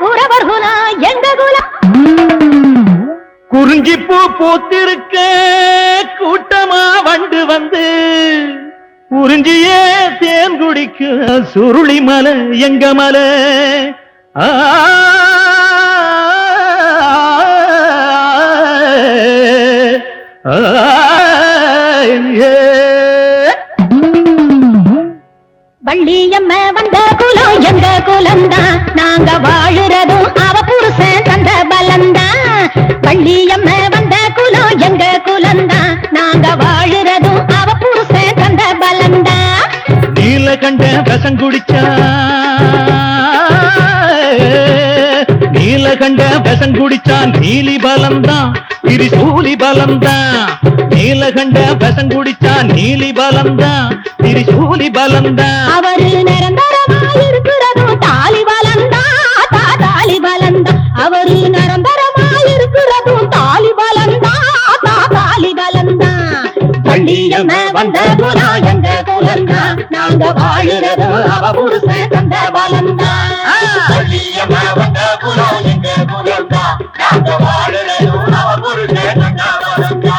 குறவர் குலா எங்க குலா குறிஞ்சி பூ பூத்திருக்க கூட்டமா வண்டு வந்து குறிஞ்சியே தேன் குடிக்க சுருளி மலை எங்க மலை ஆ வள்ளியம்ம வந்த குலம் எந்த குலம்தான் நாங்க வாழுறதும் அவ புருஷன் தந்த பலம்தான் வள்ளியம்ம வந்த குலம் எங்க குலம்தான் நாங்க வாழுறதும் அவ புருஷன் தந்த பலந்தா நீல கண்ட விஷம் குடிச்சா நீல கண்ட விஷம் குடிச்சான் நீலி பலம்தான் திரிசூலி பலம்தான் நீலகண்ட விஷம் குடிச்சான் நீலி பலம்தான் திரிசூலி பலம்தான் வந்த குலம் எங்க குலம்தான் நாங்க வாழுறதும் அவ புருஷன் தந்த வள்ளியம்ம வந்த எங்க குலம்தான். நாங்க வாழுறதும் அவ புருஷன் தந்த பலம்தான்.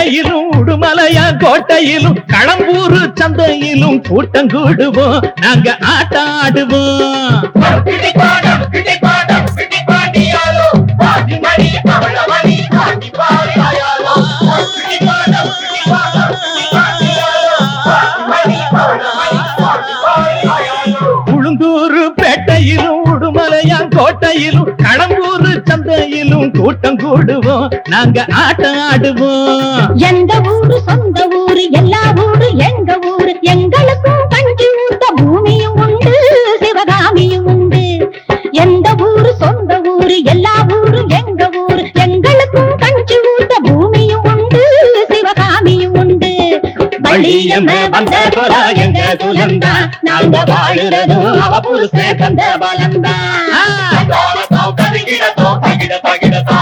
பேட்டையிலும் உடுமலையா கோட்டையிலும் களம்பூரு சந்தையிலும் கூட்டம் கூடுவோம். நாங்க ஆட்டம் ஆடுவோம் சந்தையிலும் கடம்பூர் சந்தையிலும் கூட்டம் கூடுவோம். நாங்க ஆட்டம் ஆடுவோம். எந்த ஊரு சொந்த ஊரு எல்லா ஊரு எங்க ஊரு. எங்களுக்கும் கஞ்சி ஊத்த பூமியும் உண்டு சிவகாமியும் உண்டு. எந்த ஊரு சொந்த ஊரு எல்லா ஊரு எங்க வள்ளியம்ம வந்த குலா எங்க குலம்தான் நாங்க வாழுறதும் அவ புருஷன் தந்த பலம்தான் தந்தாரத்தோ, தருகிறத்தோ, தகிட, தகிடத்தா.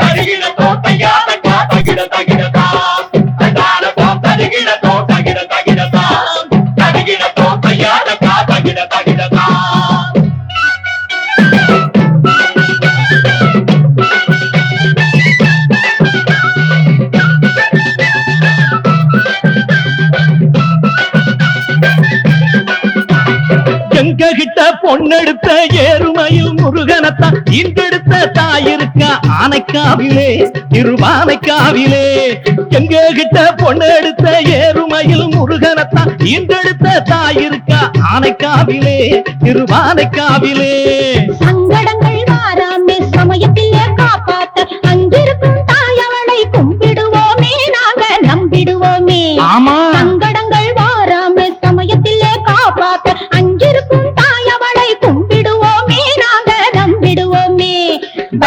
தருகிறத்தோ, தையா, தக்கா, தகிட, தகிடத்தா. தகிட, தகிடத்தா. தருகிறத்தோ, தையா, தக்கா, பொண்ணெடுத்த ஏறுமையில் முருகனத்தான் இன்றெடுத்த தாயிருக்கா ஆனைக்காவிலே திருவானைக்காவிலே. எங்க கிட்ட பொண்ணெடுத்த ஏறுமையில் முருகனத்தான் இன்றெடுத்த தாயிருக்கா ஆனைக்காவிலே திருவானைக்காவிலே.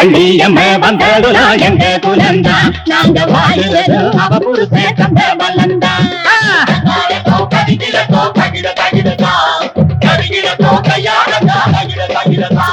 வள்ளியம்ம வந்ததுலா எங்க குலந்தான் நாங்க வாழுறது அவ பலந்தான் தந்தாரத்தோ, தருகிறத்தோ, தகிட, தகிடத்தா. தருகிறத்தோ, தையா, தக்கா, தகிட, தகிடத்தா.